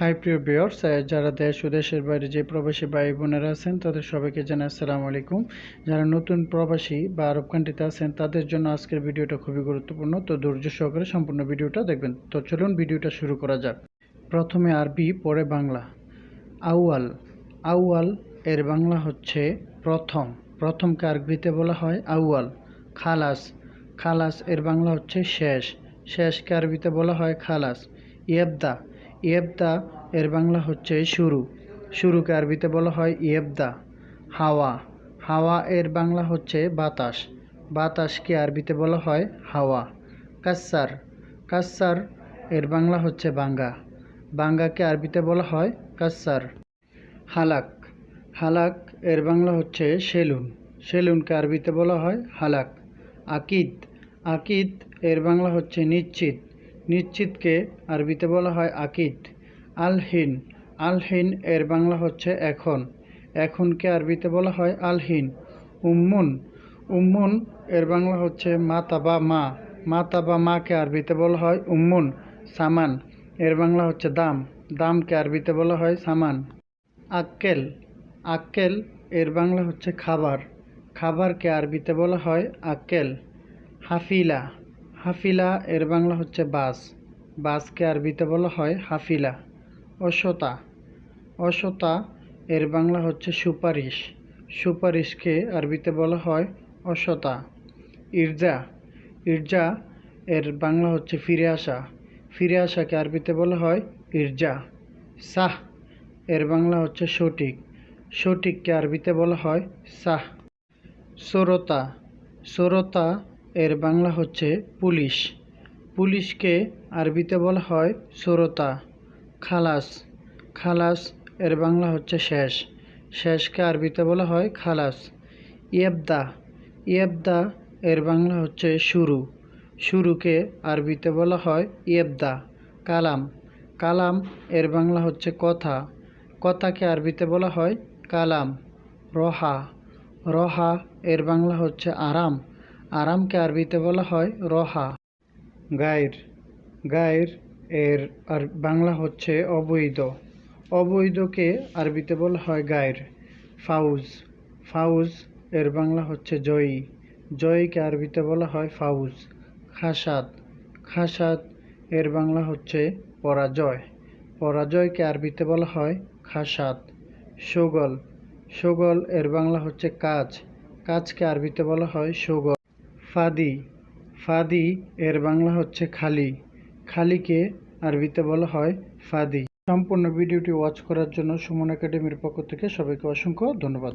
High, প্রিয় বিয়র্স যারা দেশ ও দেশের বাইরে যে প্রবাসী ভাই বোনেরা আছেন, তাদের সবাইকে জানাই আসসালামু আলাইকুম। যারা নতুন প্রবাসী বা আরব কান্ট্রিতে আছেন, তাদের জন্য আজকের ভিডিওটা খুবই গুরুত্বপূর্ণ। তো ধৈর্য সহকারে সম্পূর্ণ ভিডিওটা দেখবেন। তো চলুন ভিডিওটা শুরু করা যাক। প্রথমে আরবি, পরে বাংলা। আউয়াল। আউয়াল, এর বাংলা হচ্ছে প্রথম। প্রথমকে আরবিতে বলা হয় আউয়াল। খালাস। খালাস, এর বাংলা হচ্ছে শেষ। শেষকে আরবিতে বলা হয় খালাস। ইয়েবদা। ইয়েবদা, এর বাংলা হচ্ছে শুরু। শুরুকে আরবিতে বলা হয় ইয়েবদা, হাওয়া। হাওয়া, এর বাংলা হচ্ছে বাতাস। বাতাসকে আরবিতে বলা হয় হাওয়া। কাসার। কাসার, এর বাংলা হচ্ছে বাঙ্গা। বাঙ্গাকে আরবিতে বলা হয় কাসার। হালাক। হালাক, এর বাংলা হচ্ছে সেলুন। সেলুনকে আরবিতে বলা হয় হালাক। আকিদ। আকিদ, এর বাংলা হচ্ছে নিশ্চিত। নিশ্চিতকে আরবিতে বলা হয় আকিদ। আলহিন। আলহিন এর বাংলা হচ্ছে এখন। এখনকে আরবিতে বলা হয় আলহিন। উম্মুন। উম্মুন এর বাংলা হচ্ছে মাতা বা মা। মাতা বা মাকে আরবিতে বলা হয় উম্মুন, সামান। এর বাংলা হচ্ছে দাম। দামকে আরবিতে বলা হয় সামান। আক্কেল। আক্কেল এর বাংলা হচ্ছে খাবার। খাবারকে আরবিতে বলা হয় আক্কেল। হাফিলা। হাফিলা, এর বাংলা হচ্ছে বাস। বাসকে আরবিতে বলা হয় হাফিলা। অসতা। অসতা, এর বাংলা হচ্ছে সুপারিশ। সুপারিশকে আরবিতে বলা হয় অসতা। ইরজা। ইরজা, এর বাংলা হচ্ছে ফিরে আসা। ফিরে আসাকে আরবিতে বলা হয় ইরজা। সাহ, এর বাংলা হচ্ছে সঠিক। সঠিককে আরবিতে বলা হয় সাহ। সরতা। সরতা এর বাংলা হচ্ছে পুলিশ। পুলিশকে আরবিতে বলা হয় সরতা, খালাস। খালাস এর বাংলা হচ্ছে শেষ। শেষকে আরবিতে বলা হয় খালাস। ইয়েবদা। ইয়েবদা এর বাংলা হচ্ছে শুরু। শুরুকে আরবিতে বলা হয় ইয়েবদা, কালাম। কালাম এর বাংলা হচ্ছে কথা। কথাকে আরবিতে বলা হয় কালাম। রহা। রহা এর বাংলা হচ্ছে আরাম। আরামকে আরবিতে বলা হয় রহা। গায়ের গায়ের এর আর বাংলা হচ্ছে অবৈধ। অবৈধকে আরবিতে বলা হয় গায়ের। ফাউজ ফাউজ এর বাংলা হচ্ছে জয়ী। জয়ীকে আরবিতে বলা হয় ফাউজ। খাসাদ খাসাদ এর বাংলা হচ্ছে পরাজয়। পরাজয়কে আরবিতে বলা হয় খাসাদ। সোগল সোগল এর বাংলা হচ্ছে কাজ। কাজকে আরবিতে বলা হয় সোগল। ফাদি। ফাদি এর বাংলা হচ্ছে খালি। খালিকে আরবিতে বলা হয় ফাদি। সম্পূর্ণ ভিডিওটি ওয়াচ করার জন্য সুমন একাডেমির পক্ষ থেকে সবাইকে অসংখ্য ধন্যবাদ।